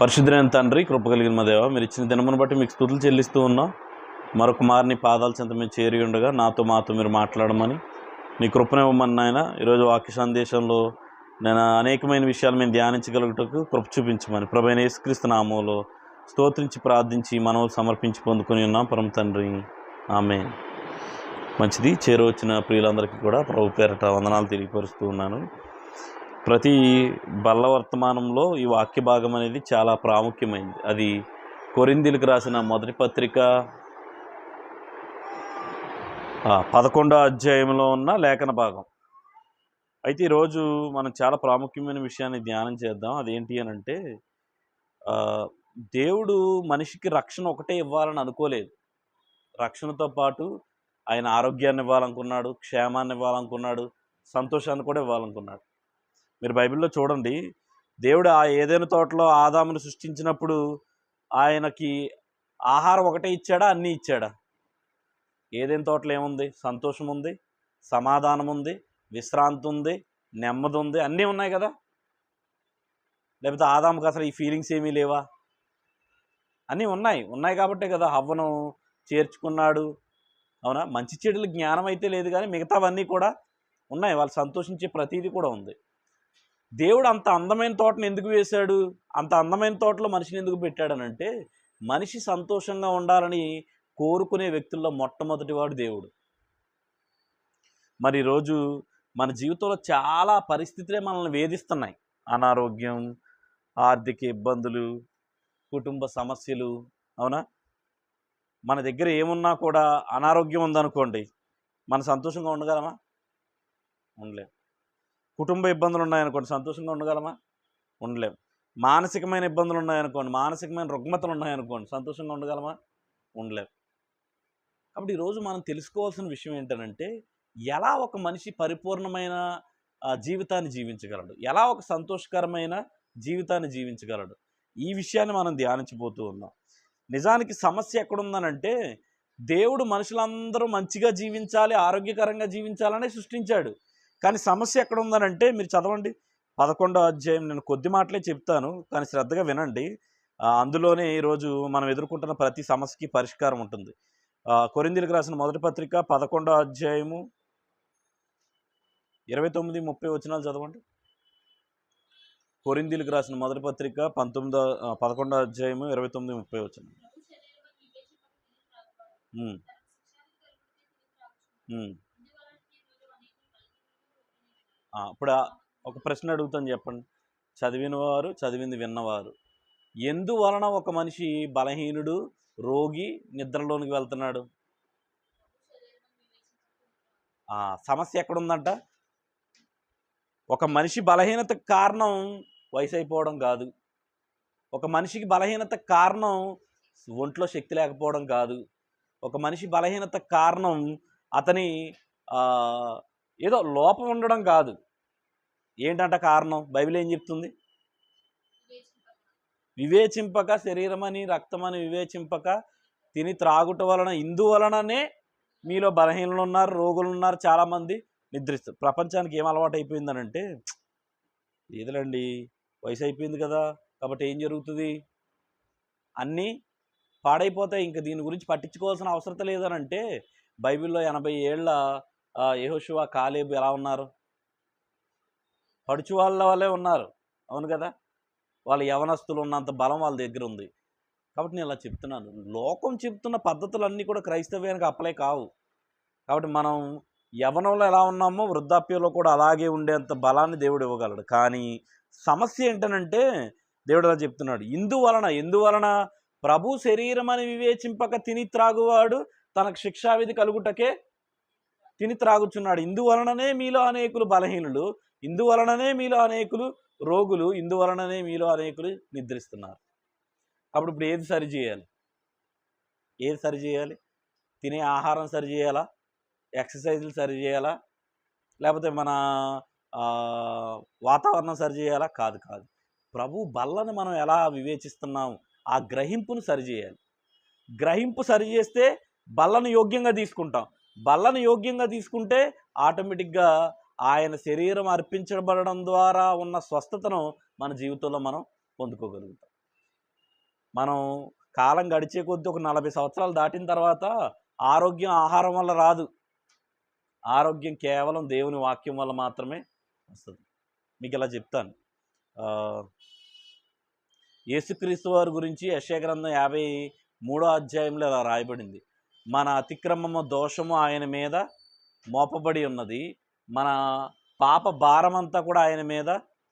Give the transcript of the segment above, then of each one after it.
పరిశుద్ధమైన తండ్రి కృప కలిగిన మా దేవ మీరు ఇచ్చిన దినమును బట్టి మీకు స్థుతులు చెల్లిస్తూ ఉన్నాం. మరొక మారిని పాదాల చెంత మేము చేరి ఉండగా నాతో మాతో మీరు మాట్లాడమని నీ కృపనివ్వమని నాయన ఈరోజు వాక్య సందేశంలో నేను అనేకమైన విషయాలు మేము ధ్యానించగలుగుటకు కృప చూపించమని ప్రభైన యేసుక్రీస్తు నామంలో స్తోత్రించి ప్రార్థించి మనం సమర్పించి పొందుకొని ఉన్నాం. పరమ తండ్రి ఆమె మంచిది. చేరువచ్చిన ప్రియులందరికీ కూడా ప్రభు పేరట వందనాలు తెలియపరుస్తూ ఉన్నాను. ప్రతి బల్ల వర్తమానంలో ఈ వాక్య భాగం అనేది చాలా ప్రాముఖ్యమైనది అది కొరిందీలకు రాసిన మొదటి పత్రిక పదకొండో అధ్యాయంలో ఉన్న లేఖన భాగం. అయితే ఈరోజు మనం చాలా ప్రాముఖ్యమైన విషయాన్ని ధ్యానం చేద్దాం. అదేంటి అని అంటే దేవుడు మనిషికి రక్షణ ఒకటే ఇవ్వాలని అనుకోలేదు. రక్షణతో పాటు ఆయన ఆరోగ్యాన్ని ఇవ్వాలనుకున్నాడు క్షేమాన్ని ఇవ్వాలనుకున్నాడు సంతోషాన్ని కూడా ఇవ్వాలనుకున్నాడు. మీరు బైబిల్లో చూడండి. దేవుడు ఆ ఏదైనా తోటలో ఆదామును సృష్టించినప్పుడు ఆయనకి ఆహారం ఒకటే ఇచ్చాడా? అన్నీ ఇచ్చాడా? ఏదైనా తోటలో ఏముంది? సంతోషం ఉంది సమాధానం ఉంది విశ్రాంతి ఉంది నెమ్మది ఉంది అన్నీ ఉన్నాయి కదా? లేకపోతే ఆదాముకు అసలు ఈ ఫీలింగ్స్ ఏమీ లేవా? అన్నీ ఉన్నాయి. ఉన్నాయి కాబట్టే కదా హవ్వను చేర్చుకున్నాడు. అవునా? మంచి చెడుల జ్ఞానం అయితే లేదు కానీ మిగతావన్నీ కూడా ఉన్నాయి. వాళ్ళు సంతోషించే ప్రతీది కూడా ఉంది. దేవుడు అంత అందమైన తోటను ఎందుకు వేశాడు? అంత అందమైన తోటలో మనిషిని ఎందుకు పెట్టాడనంటే మనిషి సంతోషంగా ఉండాలని కోరుకునే వ్యక్తుల్లో మొట్టమొదటివాడు దేవుడు. మరి ఈరోజు మన జీవితంలో చాలా పరిస్థితులే మనల్ని వేధిస్తున్నాయి. అనారోగ్యం ఆర్థిక ఇబ్బందులు కుటుంబ సమస్యలు అవునా? మన దగ్గర ఏమున్నా కూడా అనారోగ్యం ఉందనుకోండి మన సంతోషంగా ఉండగలమా? ఉండలేము కుటుంబ ఇబ్బందులు ఉన్నాయనుకోండి సంతోషంగా ఉండగలమా? ఉండలేం. మానసికమైన ఇబ్బందులు ఉన్నాయనుకోండి మానసికమైన రుగ్మతలు ఉన్నాయనుకోండి సంతోషంగా ఉండగలమా? ఉండలేం. కాబట్టి ఈరోజు మనం తెలుసుకోవాల్సిన విషయం ఏంటంటే ఎలా ఒక మనిషి పరిపూర్ణమైన జీవితాన్ని జీవించగలడు? ఎలా ఒక సంతోషకరమైన జీవితాన్ని జీవించగలడు? ఈ విషయాన్ని మనం ధ్యానించబోతూ ఉన్నాం. నిజానికి సమస్య ఎక్కడుందనంటే దేవుడు మనుషులందరూ మంచిగా జీవించాలి ఆరోగ్యకరంగా జీవించాలనే సృష్టించాడు. కానీ సమస్య ఎక్కడ ఉందనంటే మీరు చదవండి. పదకొండో అధ్యాయం నేను కొద్ది మాటలే చెప్తాను కానీ శ్రద్ధగా వినండి. అందులోనే ఈరోజు మనం ఎదుర్కొంటున్న ప్రతి సమస్యకి పరిష్కారం ఉంటుంది. ఆ, కొరింథీయులకు రాసిన మొదటి పత్రిక పదకొండో అధ్యాయము ఇరవై తొమ్మిది ముప్పై వచనాలు చదవండి. కొరింథీయులకు రాసిన మొదటి పత్రిక పంతొమ్మిదో పదకొండో అధ్యాయము ఇరవై తొమ్మిది ముప్పై వచనం. ఇప్పుడు ఒక ప్రశ్న అడుగుతాను చెప్పండి. చదివిన వారు చదివింది విన్నవారు. ఎందువలన ఒక మనిషి బలహీనుడు రోగి నిద్రలోనికి వెళ్తున్నాడు? సమస్య ఎక్కడుందంట? ఒక మనిషి బలహీనత కారణం వయసు అయిపోవడం కాదు. ఒక మనిషికి బలహీనత కారణం ఒంట్లో శక్తి లేకపోవడం కాదు. ఒక మనిషి బలహీనత కారణం అతని ఏదో లోపం ఉండడం కాదు. ఏంటంట కారణం? బైబిల్ ఏం చెప్తుంది? వివేచింపక శరీరమని రక్తమని వివేచింపక తిని త్రాగుట వలన ఇందువలననే మీలో బలహీనలు ఉన్నారు రోగులు ఉన్నారు చాలామంది నిద్రిస్తారు ప్రపంచానికి ఏం అలవాటు అయిపోయిందనంటే లేదులండి వయసు అయిపోయింది కదా కాబట్టి ఏం జరుగుతుంది? అన్నీ పాడైపోతాయి. ఇంకా దీని గురించి పట్టించుకోవాల్సిన అవసరం లేదనంటే బైబిల్లో ఎనభై ఏళ్ళ యహోశివ కాలేబు ఎలా ఉన్నారు? పడుచు వాళ్ళ వాళ్ళే ఉన్నారు. అవును కదా? వాళ్ళ యవనస్తులు ఉన్నంత బలం వాళ్ళ దగ్గర ఉంది. కాబట్టి నేను ఇలా చెప్తున్నాను. లోకం చెప్తున్న పద్ధతులన్నీ కూడా క్రైస్తవ్యానికి అప్లై కావు. కాబట్టి మనం యవనంలో ఎలా ఉన్నామో వృద్ధాప్యంలో కూడా అలాగే ఉండేంత బలాన్ని దేవుడు ఇవ్వగలడు. కానీ సమస్య ఏంటనంటే దేవుడు అలా చెప్తున్నాడు. ఇందువలన ఎందువలన ప్రభు శరీరం అని వివేచింపక తిని త్రాగువాడు తనకు శిక్షావిధి కలుగుటకే తిని త్రాగుచున్నాడు. ఇందువలననే మీలో అనేకులు బలహీనులు ఇందువలననే మీలో అనేకులు రోగులు ఇందువలననే మీలో అనేకులు నిద్రిస్తున్నారు. అప్పుడు ఇప్పుడు ఏది సరి చేయాలి? ఏది సరి చేయాలి? తినే ఆహారం సరి చేయాలా? ఎక్సర్సైజులు సరి చేయాలా? లేకపోతే మన వాతావరణం సరి చేయాలా? కాదు కాదు. ప్రభు బల్లను మనం ఎలా వివేచిస్తున్నాం ఆ గ్రహింపును సరి చేయాలి. గ్రహింపు సరి చేస్తే బల్లను యోగ్యంగా తీసుకుంటాం. బల్లను యోగ్యంగా తీసుకుంటే ఆటోమేటిక్గా ఆయన శరీరం అర్పించబడడం ద్వారా ఉన్న స్వస్థతను మన జీవితంలో మనం పొందుకోగలుగుతాం. మనం కాలం గడిచే కొద్దీ ఒక నలభై సంవత్సరాలు దాటిన తర్వాత ఆరోగ్యం ఆహారం వల్ల రాదు. ఆరోగ్యం కేవలం దేవుని వాక్యం వల్ల మాత్రమే వస్తుంది. మీకు ఇలా చెప్తాను. యేసుక్రీస్తు వారి గురించి యెషయా యాభై మూడో అధ్యాయంలో ఇలా రాయబడింది. మన అతిక్రమము దోషము ఆయన మీద మోపబడి ఉన్నది. మన పాప భారమంతా కూడా ఆయన మీద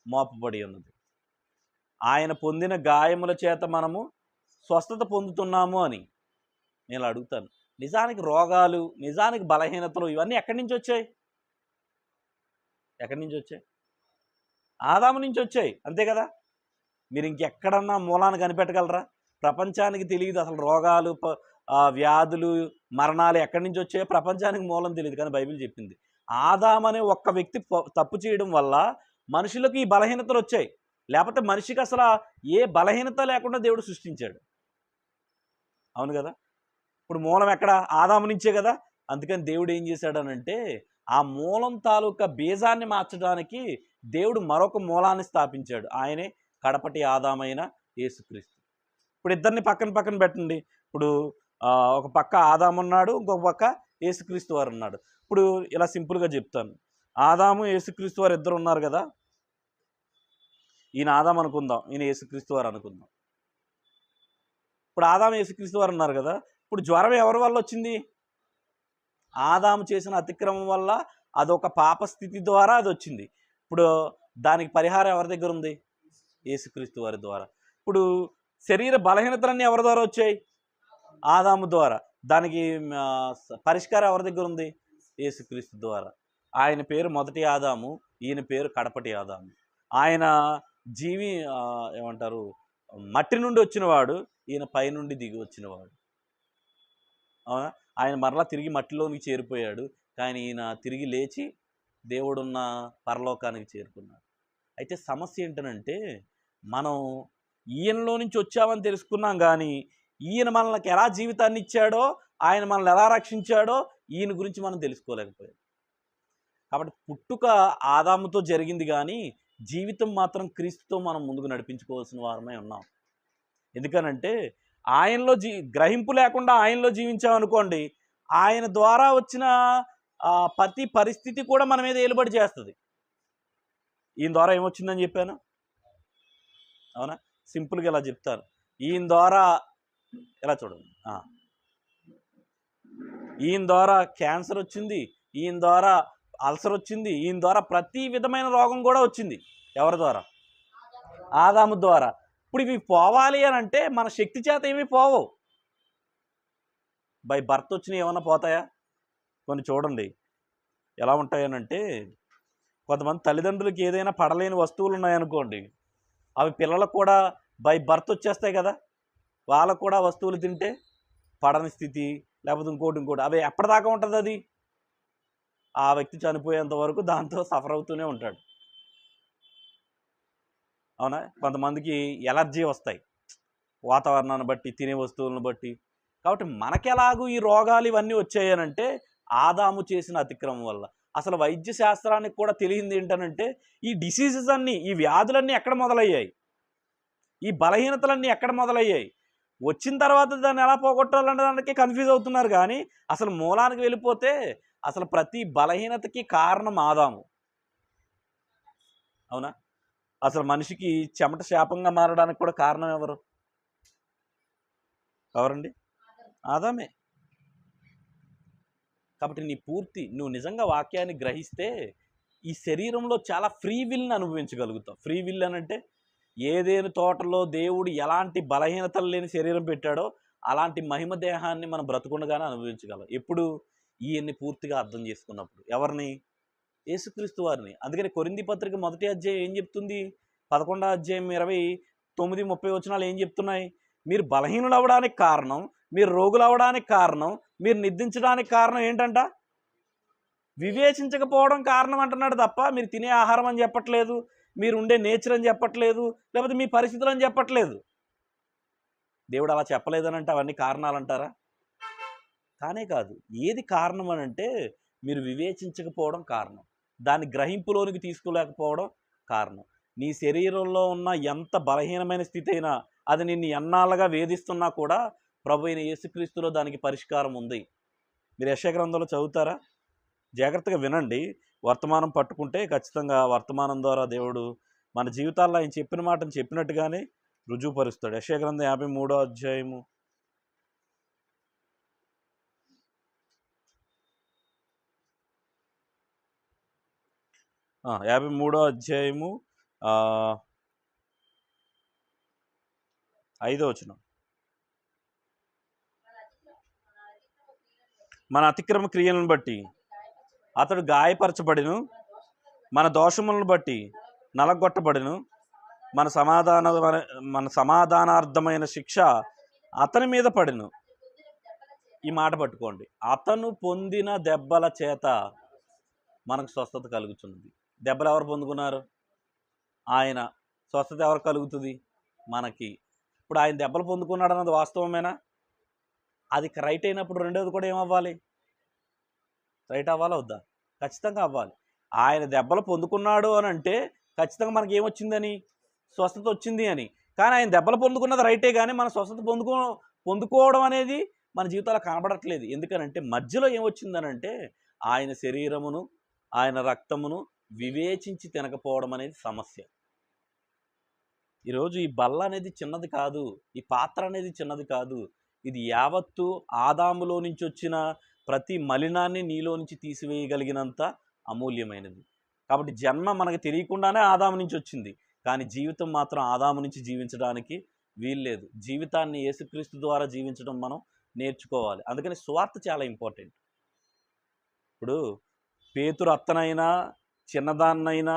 మోపబడి ఉన్నది. ఆయన పొందిన గాయముల చేత మనము స్వస్థత పొందుతున్నాము అని నేను అడుగుతాను. నిజానికి రోగాలు నిజానికి బలహీనతలు ఇవన్నీ ఎక్కడి నుంచి వచ్చాయి? ఎక్కడి నుంచి వచ్చాయి? ఆదాము నుంచి వచ్చాయి అంతే కదా? మీరు ఇంకెక్కడన్నా మూలాన్ని కనిపెట్టగలరా? ప్రపంచానికి తెలియదు అసలు రోగాలు ప- వ్యాధులు మరణాలు ఎక్కడి నుంచి వచ్చాయో ప్రపంచానికి మూలం తెలియదు కానీ బైబిల్ చెప్పింది. ఆదామనే ఒక్క వ్యక్తి ప- తప్పు చేయడం వల్ల మనుషులకు ఈ బలహీనతలు వచ్చాయి. లేకపోతే మనిషికి అసలు ఏ బలహీనత లేకుండా దేవుడు సృష్టించాడు. అవును కదా? ఇప్పుడు మూలం ఎక్కడ? ఆదాము నుంచే కదా? అందుకని దేవుడు ఏం చేశాడనంటే ఆ మూలం తాలూకా బీజాన్ని మార్చడానికి దేవుడు మరొక మూలాన్ని స్థాపించాడు. ఆయనే కడపటి ఆదామైన యేసుక్రీస్తు. ఇప్పుడు ఇద్దరిని పక్కన పక్కన పెట్టండి. ఇప్పుడు ఒక పక్క ఆదాము ఉన్నాడు ఇంకొక పక్క యేసుక్రీస్తు వారు ఉన్నాడు. ఇప్పుడు ఇలా సింపుల్గా చెప్తాను. ఆదాము యేసుక్రీస్తు వారు ఇద్దరు ఉన్నారు కదా? ఈయన ఆదాం అనుకుందాం ఈయన యేసుక్రీస్తు వారు అనుకుందాం. ఇప్పుడు ఆదాం యేసుక్రీస్తు వారు ఉన్నారు కదా? ఇప్పుడు జ్వరం ఎవరి వల్ల వచ్చింది? ఆదాము చేసిన అతిక్రమం వల్ల అదొక పాప స్థితి ద్వారా అది వచ్చింది. ఇప్పుడు దానికి పరిహారం ఎవరి దగ్గర ఉంది? యేసుక్రీస్తు వారి ద్వారా. ఇప్పుడు శరీర బలహీనతలన్నీ ఎవరి ద్వారా వచ్చాయి? ఆదాము ద్వారా. దానికి పరిష్కారం ఎవరి దగ్గర ఉంది? యేసుక్రీస్తు ద్వారా. ఆయన పేరు మొదటి ఆదాము ఈయన పేరు కడపటి ఆదాము. ఆయన జీవి ఏమంటారు మట్టి నుండి వచ్చినవాడు ఈయన పైనుండి దిగి వచ్చినవాడు. అవునా? ఆయన మరలా తిరిగి మట్టిలోనికి చేరిపోయాడు. కానీ ఈయన తిరిగి లేచి దేవుడున్న పరలోకానికి చేరుకున్నాడు. అయితే సమస్య ఏంటనంటే మనం ఈయనలో నుంచి వచ్చామని తెలుసుకున్నాం కానీ ఈయన మనకి ఎలా జీవితాన్ని ఇచ్చాడో ఆయన మనల్ని ఎలా రక్షించాడో ఈయన గురించి మనం తెలుసుకోలేకపోయాం. కాబట్టి పుట్టుక ఆదాముతో జరిగింది కానీ జీవితం మాత్రం క్రీస్తుతో మనం ముందుకు నడిపించుకోవాల్సిన వారమే ఉన్నాం. ఎందుకనంటే ఆయనలో జీ గ్రహింపు లేకుండా ఆయనలో జీవించామనుకోండి ఆయన ద్వారా వచ్చిన ప్రతి పరిస్థితి కూడా మన మీద ఏలుబడి చేస్తుంది. ఈయన ద్వారా ఏమొచ్చిందని చెప్పాను? అవునా? సింపుల్గా ఇలా చెప్తాను. ఈయన ద్వారా ఇలా చూడండి ఈయన ద్వారా క్యాన్సర్ వచ్చింది ఈయన ద్వారా అల్సర్ వచ్చింది ఈయన ద్వారా ప్రతి విధమైన రోగం కూడా వచ్చింది. ఎవరి ద్వారా? ఆదాము ద్వారా. ఇప్పుడు ఇవి పోవాలి అని అంటే మన శక్తి చేత ఏమీ పోవు. బై బర్త్ వచ్చినవి ఏమైనా పోతాయా? కొన్ని చూడండి. ఎలా ఉంటాయనంటే కొంతమంది తల్లిదండ్రులకి ఏదైనా పడలేని వస్తువులు ఉన్నాయనుకోండి అవి పిల్లలకు కూడా బై బర్త్ వచ్చేస్తాయి కదా. వాళ్ళకు కూడా వస్తువులు తింటే పడని స్థితి లేకపోతే ఇంకోటి ఇంకోటి. అవి ఎప్పటిదాకా ఉంటుంది అది? ఆ వ్యక్తి చనిపోయేంత వరకు దాంతో సఫర్ అవుతూనే ఉంటాడు. అవునా? కొంతమందికి ఎలర్జీ వస్తాయి. వాతావరణాన్ని బట్టి తినే వస్తువులను బట్టి. కాబట్టి మనకెలాగూ ఈ రోగాలు ఇవన్నీ వచ్చాయనంటే ఆదాము చేసిన అతిక్రమం వల్ల. అసలు వైద్య శాస్త్రానికి కూడా తెలియంది ఏంటనంటే ఈ డిసీజెస్ అన్నీ ఈ వ్యాధులన్నీ ఎక్కడ మొదలయ్యాయి? ఈ బలహీనతలన్నీ ఎక్కడ మొదలయ్యాయి? వచ్చిన తర్వాత దాన్ని ఎలా పోగొట్టాలనే దానికి కన్ఫ్యూజ్ అవుతున్నారు కానీ అసలు మూలానికి వెళ్ళిపోతే అసలు ప్రతి బలహీనతకి కారణం ఆదాము. అవునా? అసలు మనిషికి చెమట శాపంగా మారడానికి కూడా కారణం ఎవరు? ఎవరండి? ఆదామే. కాబట్టి నీ పూర్తి నువ్వు నిజంగా వాక్యాన్ని గ్రహిస్తే ఈ శరీరంలో చాలా ఫ్రీ విల్ని అనుభవించగలుగుతావు. ఫ్రీ విల్ అని అంటే ఏదేని తోటలో దేవుడు ఎలాంటి బలహీనతలు లేని శరీరం పెట్టాడో అలాంటి మహిమ దేహాన్ని మనం బ్రతుకుండగానే అనుభవించగలం. ఎప్పుడు? ఈయన్ని పూర్తిగా అర్థం చేసుకున్నప్పుడు. ఎవరిని? యేసుక్రీస్తు వారిని. అందుకని కొరింది పత్రిక మొదటి అధ్యాయం ఏం చెప్తుంది? పదకొండో అధ్యాయం ఇరవై తొమ్మిది ముప్పై వచనాలు ఏం చెప్తున్నాయి? మీరు బలహీనులు అవ్వడానికి కారణం మీరు రోగులు అవ్వడానికి కారణం మీరు నిద్రించడానికి కారణం ఏంటంట? వివేచించకపోవడం కారణం అంటున్నాడు తప్ప మీరు తినే ఆహారం అని చెప్పట్లేదు. మీరు ఉండే నేచర్ అని చెప్పట్లేదు లేకపోతే మీ పరిస్థితులు అని చెప్పట్లేదు. దేవుడు అలా చెప్పలేదనంటే అవన్నీ కారణాలు అంటారా? కానే కాదు. ఏది కారణం అని అంటే మీరు వివేచించకపోవడం కారణం. దాన్ని గ్రహింపులోనికి తీసుకోలేకపోవడం కారణం. నీ శరీరంలో ఉన్న ఎంత బలహీనమైన స్థితి అయినా అది నిన్ను ఎన్నాళ్ళగా వేధిస్తున్నా కూడా ప్రభు అయిన యేసుక్రీస్తులో దానికి పరిష్కారం ఉంది. మీరు యశగ్రంథంలో చదువుతారా? జాగ్రత్తగా వినండి. వర్తమానం పట్టుకుంటే ఖచ్చితంగా వర్తమానం ద్వారా దేవుడు మన జీవితాల్లో ఆయన చెప్పిన మాటను చెప్పినట్టుగానే రుజువుపరుస్తాడు. యశగ్రంథం యాభై మూడో అధ్యాయము. యాభై మూడో అధ్యాయము ఐదో వచనం. మన అతిక్రమ క్రియలను బట్టి అతడు గాయపరచబడిను మన దోషములను బట్టి నలగొట్టబడిను మన సమాధాన మన సమాధానార్థమైన శిక్ష అతని మీద పడిను. ఈ మాట పట్టుకోండి. అతను పొందిన దెబ్బల చేత మనకు స్వస్థత కలుగుతున్నది దెబ్బలు ఎవరు పొందుకున్నారు? ఆయన. స్వస్థత ఎవరు కలుగుతుంది? మనకి. ఇప్పుడు ఆయన దెబ్బలు పొందుకున్నాడు అన్నది వాస్తవమేనా? అది రైట్ అయినప్పుడు రెండోది కూడా ఏమవ్వాలి? రైట్ అవ్వాలా వద్దా? ఖచ్చితంగా అవ్వాలి. ఆయన దెబ్బలు పొందుకున్నాడు అని అంటే ఖచ్చితంగా మనకి ఏమొచ్చిందని? స్వస్థత వచ్చింది అని. కానీ ఆయన దెబ్బలు పొందుకున్నది రైటే కానీ మన స్వస్థత పొందుకో పొందుకోవడం అనేది మన జీవితాలు కనబడట్లేదు. ఎందుకనంటే మధ్యలో ఏమొచ్చిందనంటే ఆయన శరీరమును ఆయన రక్తమును వివేచించి తినకపోవడం అనేది సమస్య. ఈరోజు ఈ బల్ల అనేది చిన్నది కాదు ఈ పాత్ర అనేది చిన్నది కాదు. ఇది యావత్తు ఆదాములో నుంచి వచ్చిన ప్రతి మలినాన్ని నీలో నుంచి తీసివేయగలిగినంత అమూల్యమైనది. కాబట్టి జన్మ మనకు తెలియకుండానే ఆదాము నుంచి వచ్చింది. కానీ జీవితం మాత్రం ఆదాము నుంచి జీవించడానికి వీల్లేదు జీవితాన్ని యేసుక్రీస్తు ద్వారా జీవించడం మనం నేర్చుకోవాలి. అందుకని స్వార్థ చాలా ఇంపార్టెంట్. ఇప్పుడు పేతురు అత్తనైనా చిన్నదాన్నైనా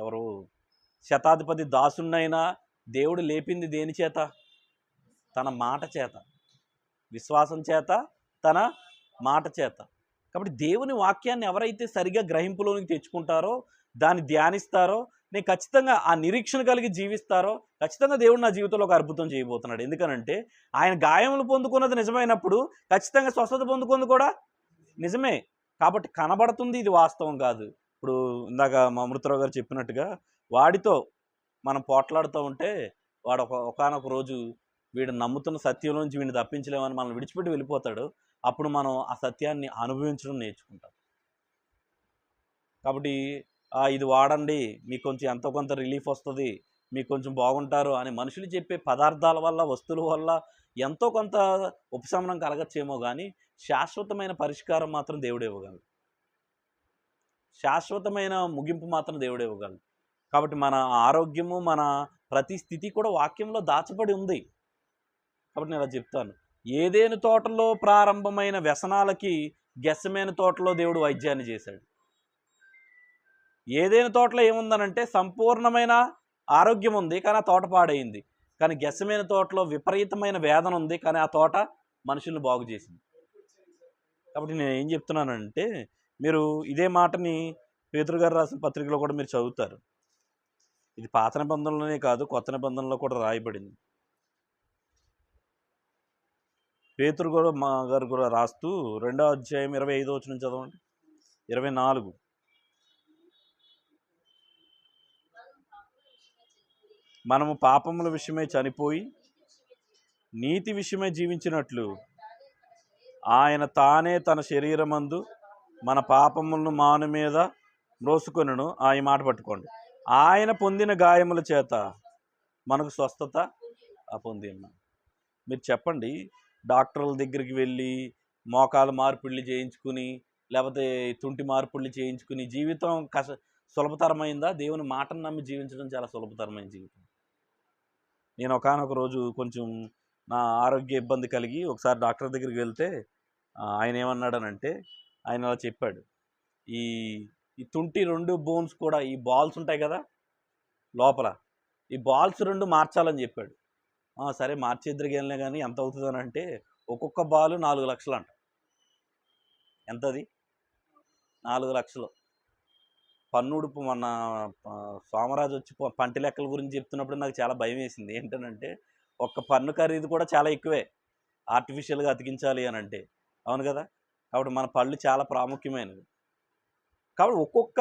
ఎవరు శతాధిపతి దాసున్నైనా దేవుడు లేపింది దేని చేత? తన మాట చేత. విశ్వాసం చేత తన మాట చేత. కాబట్టి దేవుని వాక్యాన్ని ఎవరైతే సరిగా గ్రహింపులోనికి తెచ్చుకుంటారో దాన్ని ధ్యానిస్తారో నేను ఖచ్చితంగా ఆ నిరీక్షణ కలిగి జీవిస్తారో ఖచ్చితంగా దేవుడు నా జీవితంలో ఒక అద్భుతం చేయబోతున్నాడు. ఎందుకనంటే ఆయన గాయములు పొందుకున్నది నిజమైనప్పుడు ఖచ్చితంగా స్వస్థత పొందుకుంది కూడా నిజమే. కాబట్టి కనబడుతుంది ఇది వాస్తవం కాదు. ఇప్పుడు ఇందాక మా అమృతరావు గారు చెప్పినట్టుగా వాడితో మనం పోట్లాడుతూ ఉంటే వాడు ఒక ఒకనొక రోజు వీడు నమ్ముతున్న సత్యంలోంచి వీడిని తప్పించలేమని మనం విడిచిపెట్టి వెళ్ళిపోతాడు. అప్పుడు మనం ఆ సత్యాన్ని అనుభవించడం నేర్చుకుంటాం. కాబట్టి ఇది వాడండి. మీకు కొంచెం ఎంతో కొంత రిలీఫ్ వస్తుంది. మీకు కొంచెం బాగుంటారు అని మనుషులు చెప్పే పదార్థాల వల్ల వస్తువుల వల్ల ఎంతో కొంత ఉపశమనం కలగచ్చేమో కానీ శాశ్వతమైన పరిష్కారం మాత్రం దేవుడు ఇవ్వగలడు. శాశ్వతమైన ముగింపు మాత్రం దేవుడు ఇవ్వగలడు. కాబట్టి మన ఆరోగ్యము మన ప్రతి స్థితి కూడా వాక్యంలో దాచబడి ఉంది. కాబట్టి నేను ఇలా చెప్తాను. ఏదేను తోటలో ప్రారంభమైన వ్యసనాలకి గెస్సమైన తోటలో దేవుడు వైద్యాన్ని చేశాడు. ఏదైనా తోటలో ఏముందనంటే సంపూర్ణమైన ఆరోగ్యం ఉంది కానీ ఆ తోట పాడైంది. కానీ గెస్సమైన తోటలో విపరీతమైన వేదన ఉంది కానీ ఆ తోట మనుషుల్ని బాగు చేసింది. కాబట్టి నేను ఏం చెప్తున్నానంటే మీరు ఇదే మాటని పేతురు గారు రాసిన పత్రికలో కూడా మీరు చదువుతారు. ఇది పాత నిబంధనలోనే కాదు కొత్త నిబంధనలో కూడా రాయబడింది. పేతురు కూడా మా గారు కూడా రాస్తూ రెండో అధ్యాయం ఇరవై ఐదో వచ్చిన చదవండి. ఇరవై నాలుగు. మనము పాపముల విషయమే చనిపోయి నీతి విషయమే జీవించినట్లు ఆయన తానే తన శరీరమందు మన పాపములను మాను మీద మోసుకొనును ఆ ఈ మాట పట్టుకోండి. ఆయన పొందిన గాయముల చేత మనకు స్వస్థత పొంది మీరు చెప్పండి డాక్టర్ల దగ్గరికి వెళ్ళి మోకాలు మార్పిళ్ళు చేయించుకుని లేకపోతే తుంటి మార్పిళ్ళు చేయించుకుని జీవితం కష సులభతరమైందా? దేవుని మాటను నమ్మి జీవించడం చాలా సులభతరమైన జీవితం. నేను ఒకనొక రోజు కొంచెం నా ఆరోగ్య ఇబ్బంది కలిగి ఒకసారి డాక్టర్ దగ్గరికి వెళ్తే ఆయన ఏమన్నాడనంటే ఆయన అలా చెప్పాడు. ఈ ఈ తుంటి రెండు బోన్స్ కూడా ఈ బాల్స్ ఉంటాయి కదా లోపల. ఈ బాల్స్ రెండు మార్చాలని చెప్పాడు. సరే మార్చేద్దరికి వెళ్ళినా కానీ ఎంత అవుతుందని అంటే ఒక్కొక్క బాలు నాలుగు లక్షలు అంట ఎంతది? నాలుగు లక్షలు. పన్నుడు మన సోమరాజు వచ్చి పంటి లెక్కల గురించి చెప్తున్నప్పుడు నాకు చాలా భయం వేసింది ఏంటనంటే ఒక్క పన్ను ఖరీదు కూడా చాలా ఎక్కువే. ఆర్టిఫిషియల్గా అతికించాలి అని అంటే అవును కదా? కాబట్టి మన పళ్ళు చాలా ప్రాముఖ్యమైనవి. కాబట్టి ఒక్కొక్క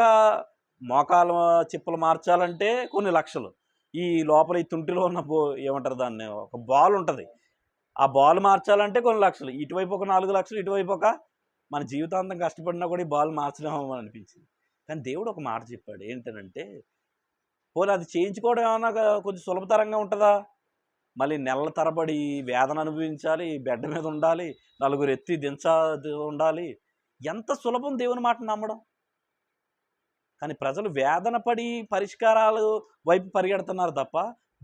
మోకాల చిప్పలు మార్చాలంటే కొన్ని లక్షలు. ఈ లోపల ఈ తుంటిలో ఉన్న బో ఏమంటారు దాన్ని? ఒక బాల్ ఉంటుంది. ఆ బాల్ మార్చాలంటే కొన్ని లక్షలు. ఇటువైపు ఒక నాలుగు లక్షలు ఇటువైపు ఒక మన జీవితాంతం కష్టపడినా కూడా ఈ బాల్ మార్చడం అనిపించింది కానీ దేవుడు ఒక మాట చెప్పాడు. ఏంటనంటే పోనీ అది చేయించుకోవడం ఏమన్నా కొంచెం సులభతరంగా ఉంటుందా? మళ్ళీ నెలల తరబడి వేదన అనుభవించాలి బెడ్ మీద ఉండాలి నలుగురు ఎత్తి దించ ఉండాలి. ఎంత సులభం దేవుని మాట నమ్మడం? కానీ ప్రజలు వేదన పడి పరిష్కారాలు వైపు పరిగెడుతున్నారు తప్ప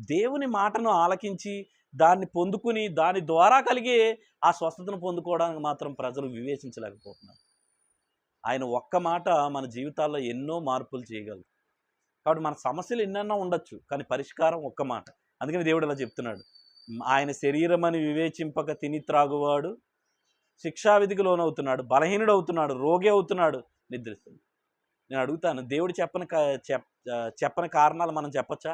దేవుని మాటను ఆలకించి దాన్ని పొందుకుని దాని ద్వారా కలిగే ఆ స్వస్థతను పొందుకోవడానికి మాత్రం ప్రజలు వివేచించలేకపోతున్నారు. ఆయన ఒక్క మాట మన జీవితాల్లో ఎన్నో మార్పులు చేయగలదు కాబట్టి మన సమస్యలు ఎన్నెన్నో ఉండొచ్చు కానీ పరిష్కారం ఒక్క మాట. అందుకని దేవుడు ఇలా చెప్తున్నాడు. ఆయన శరీరం అని వివేచింపక తిని త్రాగువాడు శిక్షావిధికి లోనవుతున్నాడు బలహీనుడు అవుతున్నాడు రోగి అవుతున్నాడు నిద్రిస్తుంది నేను అడుగుతాను. దేవుడు చెప్పని చెప్పని కారణాలు మనం చెప్పచ్చా?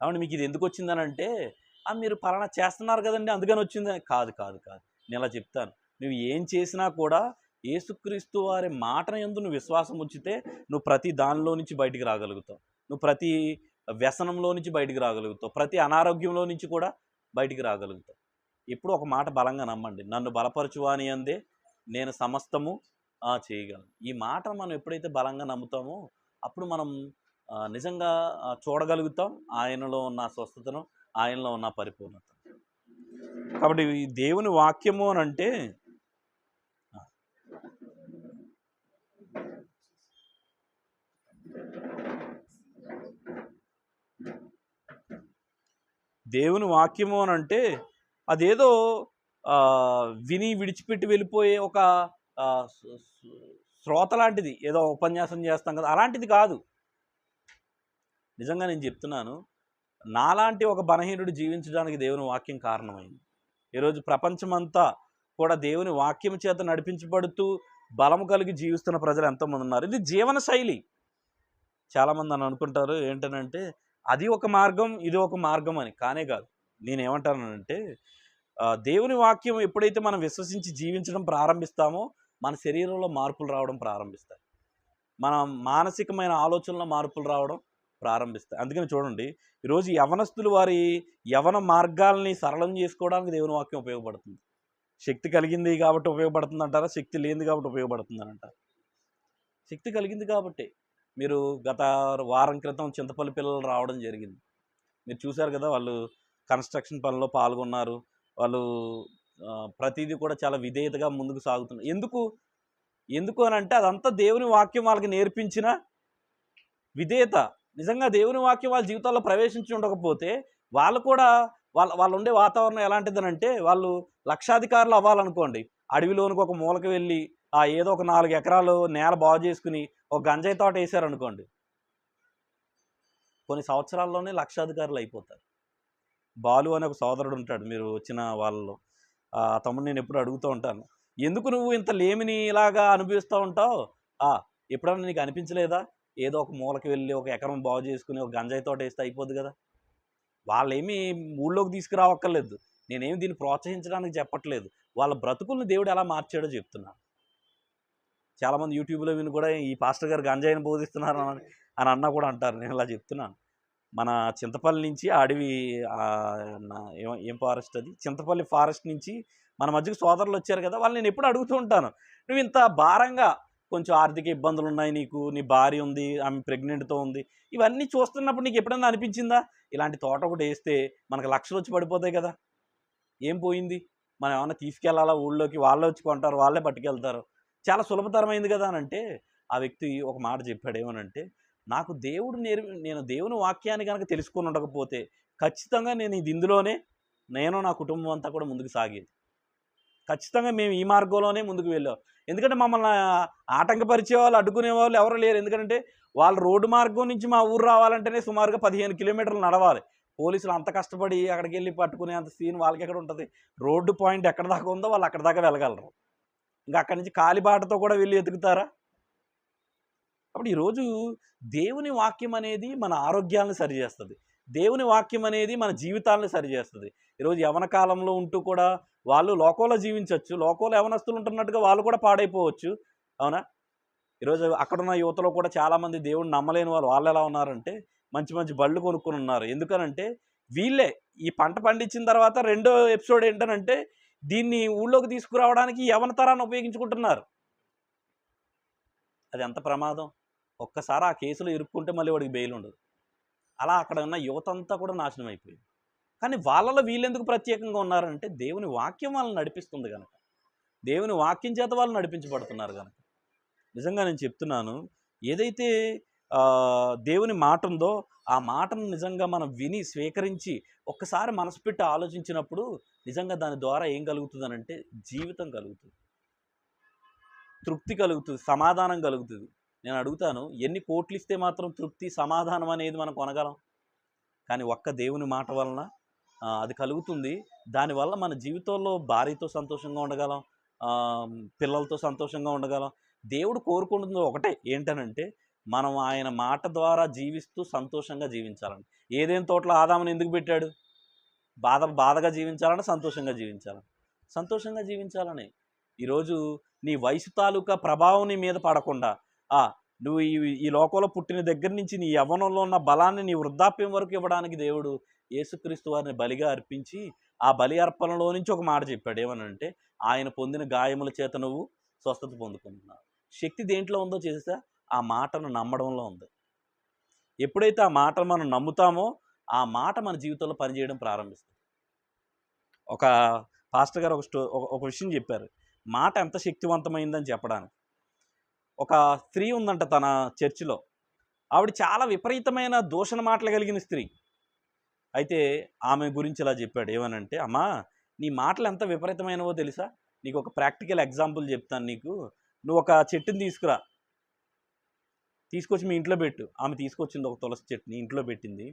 అవును మీకు ఇది ఎందుకు వచ్చిందని అంటే మీరు పలానా చేస్తున్నారు కదండి అందుకని వచ్చిందని. కాదు కాదు కాదు. నేను ఇలా చెప్తాను. నువ్వు ఏం చేసినా కూడా ఏసుక్రీస్తు వారి మాటను ఎందు నువ్వు విశ్వాసం ఉంచితే నువ్వు ప్రతి దానిలో నుంచి బయటికి రాగలుగుతావు. నువ్వు ప్రతి వ్యసనంలో నుంచి బయటికి రాగలుగుతావు. ప్రతి అనారోగ్యంలో నుంచి కూడా బయటికి రాగలుగుతావు. ఎప్పుడు ఒక మాట బలంగా నమ్మండి. నన్ను బలపరచువాని అందే నేను సమస్తము చేయగలం. ఈ మాట మనం ఎప్పుడైతే బలంగా నమ్ముతామో అప్పుడు మనం నిజంగా చూడగలుగుతాం. ఆయనలో ఉన్న స్వస్థతను ఆయనలో ఉన్న పరిపూర్ణత కాబట్టి ఈ దేవుని వాక్యము అని అంటే దేవుని వాక్యము అని అంటే అదేదో విని విడిచిపెట్టి వెళ్ళిపోయే ఒక శ్రోత లాంటిది ఏదో ఉపన్యాసం చేస్తాం కదా అలాంటిది కాదు. నిజంగా నేను చెప్తున్నాను నాలాంటి ఒక బలహీనుడు జీవించడానికి దేవుని వాక్యం కారణమైంది. ఈరోజు ప్రపంచమంతా కూడా దేవుని వాక్యం చేత నడిపించబడుతూ బలము కలిగి జీవిస్తున్న ప్రజలు ఎంతోమంది ఉన్నారు. ఇది జీవన శైలి. చాలామంది అని అనుకుంటారు ఏంటనంటే అది ఒక మార్గం ఇది ఒక మార్గం అని. కానే కాదు. నేను ఏమంటానంటే దేవుని వాక్యం ఎప్పుడైతే మనం విశ్వసించి జీవించడం ప్రారంభిస్తామో మన శరీరంలో మార్పులు రావడం ప్రారంభిస్తాయి. మన మానసికమైన ఆలోచనలో మార్పులు రావడం ప్రారంభిస్తాయి. అందుకని చూడండి ఈరోజు యవనస్తులు వారి యవన మార్గాల్ని సరళం చేసుకోవడానికి దేవుని వాక్యం ఉపయోగపడుతుంది. శక్తి కలిగింది కాబట్టి ఉపయోగపడుతుంది అంటారా? శక్తి లేనిది కాబట్టి ఉపయోగపడుతుంది అని అంటారు. శక్తి కలిగింది కాబట్టి మీరు గత వారం క్రితం చింతపల్లి పిల్లలు రావడం జరిగింది. మీరు చూశారు కదా వాళ్ళు కన్స్ట్రక్షన్ పనిలో పాల్గొన్నారు. వాళ్ళు ప్రతిదీ కూడా చాలా విధేయతగా ముందుకు సాగుతున్నారు ఎందుకు? ఎందుకు అని అంటే అదంతా దేవుని వాక్యం వాళ్ళకి నేర్పించిన విధేయత. నిజంగా దేవుని వాక్యం వాళ్ళ జీవితాల్లో ప్రవేశించి ఉండకపోతే వాళ్ళు కూడా వాళ్ళ వాళ్ళు ఉండే వాతావరణం ఎలాంటిదనంటే వాళ్ళు లక్షాధికారులు అవ్వాలనుకోండి. అడవిలోనికి ఒక మూలకి వెళ్ళి ఆ ఏదో ఒక నాలుగు ఎకరాలు నేల బాగు చేసుకుని ఒక గంజాయి తోట వేసారనుకోండి. కొన్ని సంవత్సరాల్లోనే లక్షాధికారులు అయిపోతారు. బాలు అనే ఒక సోదరుడు ఉంటాడు మీరు వచ్చిన వాళ్ళలో. తమ్ముడు నేను ఎప్పుడు అడుగుతూ ఉంటాను. ఎందుకు నువ్వు ఇంత లేమిని ఇలాగా అనుభవిస్తూ ఉంటావు? ఆ ఎప్పుడన్నా నీకు అనిపించలేదా? ఏదో ఒక మూలకి వెళ్ళి ఒక ఎకరం బాగు చేసుకుని ఒక గంజాయి తోట వేస్తే అయిపోద్ది కదా? వాళ్ళేమి ఊళ్ళోకి తీసుకురావక్కర్లేదు. నేనేమి దీన్ని ప్రోత్సహించడానికి చెప్పట్లేదు. వాళ్ళ బ్రతుకుల్ని దేవుడు ఎలా మార్చాడో చెప్తున్నాను చాలామంది యూట్యూబ్లో విని కూడా ఈ పాస్టర్ గారు గంజాయిని బోధిస్తున్నారు అని అని అన్నా కూడా అంటారు. నేను ఇలా చెప్తున్నాను. మన చింతపల్లి నుంచి అడవి ఏం ఫారెస్ట్ అది? చింతపల్లి ఫారెస్ట్ నుంచి మన మధ్యకు సోదరులు వచ్చారు కదా! వాళ్ళు నేను ఎప్పుడు అడుగుతూ ఉంటాను. నువ్వు ఇంత భారంగా కొంచెం ఆర్థిక ఇబ్బందులు ఉన్నాయి నీకు నీ భార్య ఉంది ఆమె ప్రెగ్నెంట్తో ఉంది. ఇవన్నీ చూస్తున్నప్పుడు నీకు ఎప్పుడైనా అనిపించిందా? ఇలాంటి తోట ఒకటి వేస్తే మనకు లక్షలు వచ్చి పడిపోతాయి కదా! ఏం పోయింది? మనం ఏమైనా తీసుకెళ్ళాలా? ఊళ్ళోకి వాళ్ళే వచ్చి కొంటారు వాళ్ళే పట్టుకెళ్తారు. చాలా సులభతరమైంది కదా! అని అంటే ఆ వ్యక్తి ఒక మాట చెప్పాడు ఏమనంటే నాకు దేవుడు నేర్ నేను దేవుని వాక్యాన్ని కనుక తెలుసుకొని ఉండకపోతే ఖచ్చితంగా నేను ఇది ఇందులోనే నేను నా కుటుంబం అంతా కూడా ముందుకు సాగేది. ఖచ్చితంగా మేము ఈ మార్గంలోనే ముందుకు వెళ్ళాం. ఎందుకంటే మమ్మల్ని ఆటంకపరిచే వాళ్ళు అడ్డుకునే వాళ్ళు ఎవరు లేరు. ఎందుకంటే వాళ్ళు రోడ్డు మార్గం నుంచి మా ఊరు రావాలంటేనే సుమారుగా పదిహేను కిలోమీటర్లు నడవాలి. పోలీసులు అంత కష్టపడి అక్కడికి వెళ్ళి పట్టుకునే అంత సీన్ వాళ్ళకి ఎక్కడ ఉంటుంది? రోడ్డు పాయింట్ ఎక్కడ దాకా ఉందో వాళ్ళు అక్కడ దాకా వెళ్ళగలరు. ఇంకా అక్కడి నుంచి కాలిబాటతో కూడా వెళ్ళి ఎదుగుతారా? కాబట్టి ఈరోజు దేవుని వాక్యం అనేది మన ఆరోగ్యాలను సరిచేస్తుంది దేవుని వాక్యం అనేది మన జీవితాలను సరిచేస్తుంది ఈరోజు యవన కాలంలో ఉంటూ కూడా వాళ్ళు లోకంలో జీవించవచ్చు లోకంలో యవనస్తులు ఉంటున్నట్టుగా వాళ్ళు కూడా పాడైపోవచ్చు. అవునా? ఈరోజు అక్కడున్న యువతలో కూడా చాలామంది దేవుడిని నమ్మలేని వాళ్ళు వాళ్ళు ఎలా ఉన్నారంటే మంచి మంచి బళ్ళు కొనుక్కొని ఉన్నారు. ఎందుకనంటే వీళ్ళే ఈ పంట పండించిన తర్వాత రెండో ఎపిసోడ్ ఏంటనంటే దీన్ని ఊళ్ళోకి తీసుకురావడానికి యవన తరాన్ని ఉపయోగించుకుంటున్నారు. అది ఎంత ప్రమాదం? ఒక్కసారి ఆ కేసులో ఇరుక్కుంటే మళ్ళీ వాడికి బెయిల్ ఉండదు. అలా అక్కడ ఉన్న యువత అంతా కూడా నాశనం అయిపోయింది. కానీ వాళ్ళలో వీళ్ళెందుకు ప్రత్యేకంగా ఉన్నారంటే దేవుని వాక్యం వాళ్ళని నడిపిస్తుంది కనుక. దేవుని వాక్యం చేత వాళ్ళు నడిపించబడుతున్నారు కనుక. నిజంగా నేను చెప్తున్నాను ఏదైతే దేవుని మాట ఉందో ఆ మాటను నిజంగా మనం విని స్వీకరించి ఒక్కసారి మనసు పెట్టి ఆలోచించినప్పుడు నిజంగా దాని ద్వారా ఏం కలుగుతుందనంటే జీవితం కలుగుతుంది. తృప్తి కలుగుతుంది సమాధానం కలుగుతుంది. నేను అడుగుతాను ఎన్ని కోట్లు ఇస్తే మాత్రం తృప్తి సమాధానం అనేది మనం కొనగలం. కానీ ఒక్క దేవుని మాట వలన అది కలుగుతుంది. దానివల్ల మన జీవితంలో భార్యతో సంతోషంగా ఉండగలం పిల్లలతో సంతోషంగా ఉండగలం. దేవుడు కోరుకుంటుంది ఒకటే ఏంటనంటే మనం ఆయన మాట ద్వారా జీవిస్తూ సంతోషంగా జీవించాలని ఏదేం తోటలో ఆదామని ఎందుకు పెట్టాడు? బాధ బాధగా జీవించాలని సంతోషంగా జీవించాలని సంతోషంగా జీవించాలని. ఈరోజు నీ వయసు తాలూకా ప్రభావం నీ మీద పడకుండా నువ్వు ఈ ఈ లోకంలో పుట్టిన దగ్గర నుంచి నీ యవ్వనంలో ఉన్న బలాన్ని నీ వృద్ధాప్యం వరకు ఇవ్వడానికి దేవుడు యేసుక్రీస్తు వారిని బలిగా అర్పించి ఆ బలి అర్పణలో నుంచి ఒక మాట చెప్పాడు. ఏమనంటే ఆయన పొందిన గాయముల చేత నువ్వు స్వస్థత పొందుకుంటున్నావు శక్తి దేంట్లో ఉందో చేస్తే ఆ మాటను నమ్మడంలో ఉంది. ఎప్పుడైతే ఆ మాట మనం నమ్ముతామో ఆ మాట మన జీవితంలో పనిచేయడం ప్రారంభిస్తుంది. ఒక పాస్టర్ గారు ఒక స్టో ఒక- ఒక విషయం చెప్పారు. మాట ఎంత శక్తివంతమైందని చెప్పడానికి. ఒక స్త్రీ ఉందంట తన చర్చిలో. ఆవిడ చాలా విపరీతమైన దూషణ మాటలు కలిగిన స్త్రీ. అయితే ఆమె గురించి ఇలా చెప్పాడు. ఏమనంటే అమ్మా నీ మాటలు ఎంత విపరీతమైనవో తెలుసా? నీకు ఒక ప్రాక్టికల్ ఎగ్జాంపుల్ చెప్తాను నీకు. నువ్వు ఒక చెట్టుని తీసుకురా. తీసుకొచ్చి మీ ఇంట్లో పెట్టు. ఆమె తీసుకొచ్చింది ఒక తులసి చెట్టుని ఇంట్లో పెట్టింది.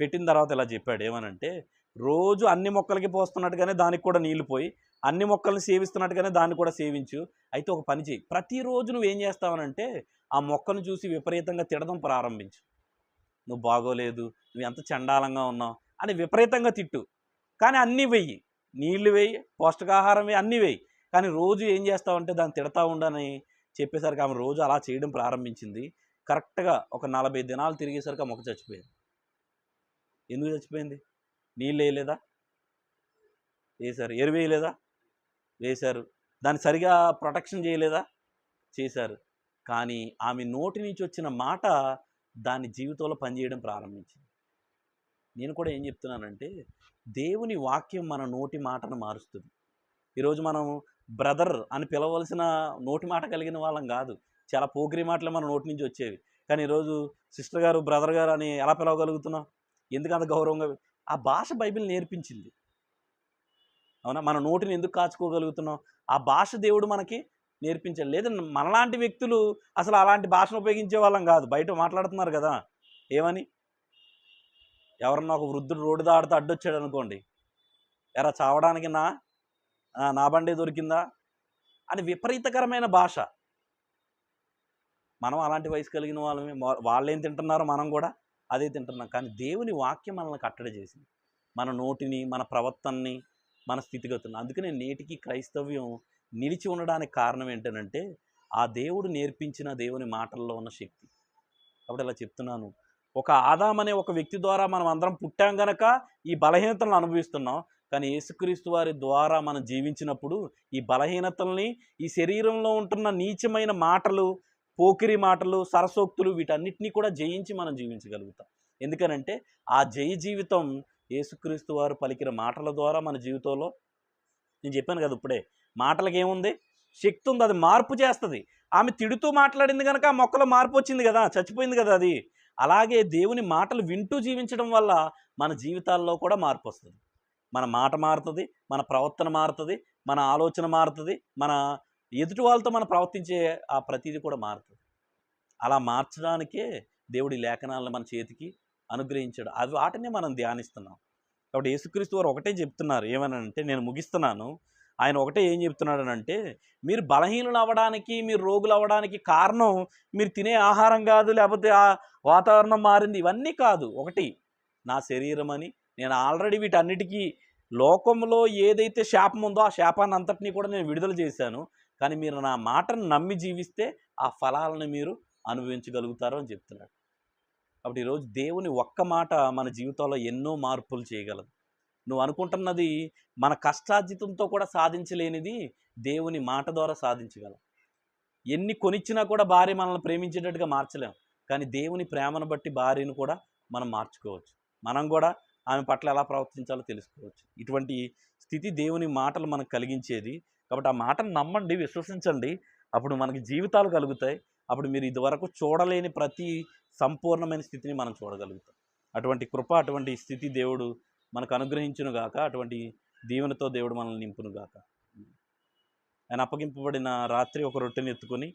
పెట్టిన తర్వాత ఇలా చెప్పాడు. ఏమనంటే రోజు అన్ని మొక్కలకి పోస్తున్నట్టుగానే దానికి కూడా నీళ్ళు పోయి అన్ని మొక్కల్ని సేవిస్తున్నట్టుగానే దాన్ని కూడా సేవించు. అయితే ఒక పని చేయి ప్రతిరోజు నువ్వు ఏం చేస్తావనంటే ఆ మొక్కను చూసి విపరీతంగా తిడడం ప్రారంభించు. నువ్వు బాగోలేదు నువ్వు ఎంత చండాలంగా ఉన్నావు అని విపరీతంగా తిట్టు. కానీ అన్నీ వెయ్యి. నీళ్ళు వేయి పౌష్టికాహారం వేయి అన్నీ వేయి కానీ రోజు ఏం చేస్తావంటే దాన్ని తిడతా ఉండని చెప్పేసరికి ఆమె రోజు అలా చేయడం ప్రారంభించింది. కరెక్ట్గా ఒక నలభై దినాలు తిరిగేసరికి ఆ మొక్క చచ్చిపోయింది. ఎందుకు చచ్చిపోయింది? నీళ్ళు వేయలేదా? వేశారు. ఎరువు వేయలేదా? వేశారు. దాన్ని సరిగా ప్రొటెక్షన్ చేయలేదా? చేశారు. కానీ ఆమె నోటి నుంచి వచ్చిన మాట దాని జీవితంలో పనిచేయడం ప్రారంభించింది. నేను కూడా ఏం చెప్తున్నానంటే దేవుని వాక్యం మన నోటి మాటను మారుస్తుంది. ఈరోజు మనం బ్రదర్ అని పిలవలసిన నోటి మాట కలిగిన వాళ్ళం కాదు. చాలా పోకిరి మాటలు మన నోటి నుంచి వచ్చేవి. కానీ ఈరోజు సిస్టర్ గారు బ్రదర్ గారు అని ఎలా పిలవగలుగుతున్నాం? ఎందుకంత గౌరవంగా ఆ భాష బైబిల్ నేర్పించింది. అవునా? మన నోటిని ఎందుకు కాచుకోగలుగుతున్నాం? ఆ భాష దేవుడు మనకి నేర్పించాలి లేదా మనలాంటి వ్యక్తులు అసలు అలాంటి భాషను ఉపయోగించే వాళ్ళం కాదు. బయట మాట్లాడుతున్నారు కదా. ఏమని? ఎవరన్నా ఒక వృద్ధుడు రోడ్డు దాడితే అడ్డొచ్చాడు అనుకోండి. ఎరా చావడానికి నా నా బండి దొరికిందా? అని విపరీతకరమైన భాష. మనం అలాంటి వయసు కలిగిన వాళ్ళమే. వాళ్ళేం తింటున్నారో మనం కూడా అదే తింటున్నాం. కానీ దేవుని వాక్యం మనల్ని కట్టడి చేసింది. మన నోటిని మన ప్రవర్తనని మన స్థితిగతులను. అందుకనే నేటికి క్రైస్తవ్యం నిలిచి ఉండడానికి కారణం ఏంటంటే ఆ దేవుడు నేర్పించిన దేవుని మాటల్లో ఉన్న శక్తి. కాబట్టి ఇలా చెప్తున్నాను. ఒక ఆదాం అనే ఒక వ్యక్తి ద్వారా మనం అందరం పుట్టాం గనక ఈ బలహీనతలను అనుభవిస్తున్నాం. కానీ యేసుక్రీస్తు వారి ద్వారా మనం జీవించినప్పుడు ఈ బలహీనతల్ని ఈ శరీరంలో ఉంటున్న నీచమైన మాటలు పోకిరి మాటలు సరసోక్తులు వీటన్నిటినీ కూడా జయించి మనం జీవించగలుగుతాం. ఎందుకనంటే ఆ జయ జీవితం యేసుక్రీస్తు వారు పలికిన మాటల ద్వారా మన జీవితంలో నేను చెప్పాను కదా ఇప్పుడే మాటలకి ఏముంది శక్తి ఉంది అది మార్పు చేస్తుంది. ఆమె తిడుతూ మాట్లాడింది కనుక ఆ మొక్కలో మార్పు వచ్చింది కదా చచ్చిపోయింది కదా అది. అలాగే దేవుని మాటలు వింటూ జీవించడం వల్ల మన జీవితాల్లో కూడా మార్పు వస్తుంది. మన మాట మారుతుంది మన ప్రవర్తన మారుతుంది మన ఆలోచన మారుతుంది మన ఎదుటి వాళ్ళతో మనం ప్రవర్తించే ఆ ప్రతిదీ కూడా మారుతుంది అలా మార్చడానికే దేవుడి లేఖనాలను మన చేతికి అనుగ్రహించాడు. అవి వాటినే మనం ధ్యానిస్తున్నాం. కాబట్టి యేసుక్రీస్తు వారు ఒకటే చెప్తున్నారు. ఏమనంటే నేను ముగిస్తున్నాను. ఆయన ఒకటే ఏం చెప్తున్నాడు అంటే మీరు బలహీనులు అవ్వడానికి మీరు రోగులు అవ్వడానికి కారణం మీరు తినే ఆహారం కాదు లేకపోతే ఆ వాతావరణం మారింది. ఇవన్నీ కాదు. ఒకటి నా శరీరం అని నేను ఆల్రెడీ వీటన్నిటికీ లోకంలో ఏదైతే శాపం ఉందో ఆ శాపాన్ని అంతటినీ కూడా నేను విడుదల చేశాను. కానీ మీరు నా మాటను నమ్మి జీవిస్తే ఆ ఫలాలను మీరు అనుభవించగలుగుతారు అని చెప్తున్నాడు. కాబట్టి ఈరోజు దేవుని ఒక్క మాట మన జీవితంలో ఎన్నో మార్పులు చేయగలదు. నువ్వు అనుకుంటున్నది మన కష్టార్జితంతో కూడా సాధించలేనిది దేవుని మాట ద్వారా సాధించగలం. ఎన్ని కొనిచ్చినా కూడా భార్య మనల్ని ప్రేమించేటట్టుగా మార్చలేం. కానీ దేవుని ప్రేమను బట్టి భార్యను కూడా మనం మార్చుకోవచ్చు. మనం కూడా ఆమె పట్ల ఎలా ప్రవర్తించాలో తెలుసుకోవచ్చు. ఇటువంటి స్థితి దేవుని మాటలు మనకు కలిగించేది. కాబట్టి ఆ మాటను నమ్మండి విశ్వసించండి. అప్పుడు మనకి జీవితాలు కలుగుతాయి. అప్పుడు మీరు ఇదివరకు చూడలేని ప్రతి సంపూర్ణమైన స్థితిని మనం చూడగలుగుతాం. అటువంటి కృప అటువంటి స్థితి దేవుడు మనకు అనుగ్రహించును గాక అటువంటి దీవెనతో దేవుడు మనల్ని నింపును గాక ఆయన అప్పగింపబడిన రాత్రి ఒక రొట్టెని ఎత్తుకొని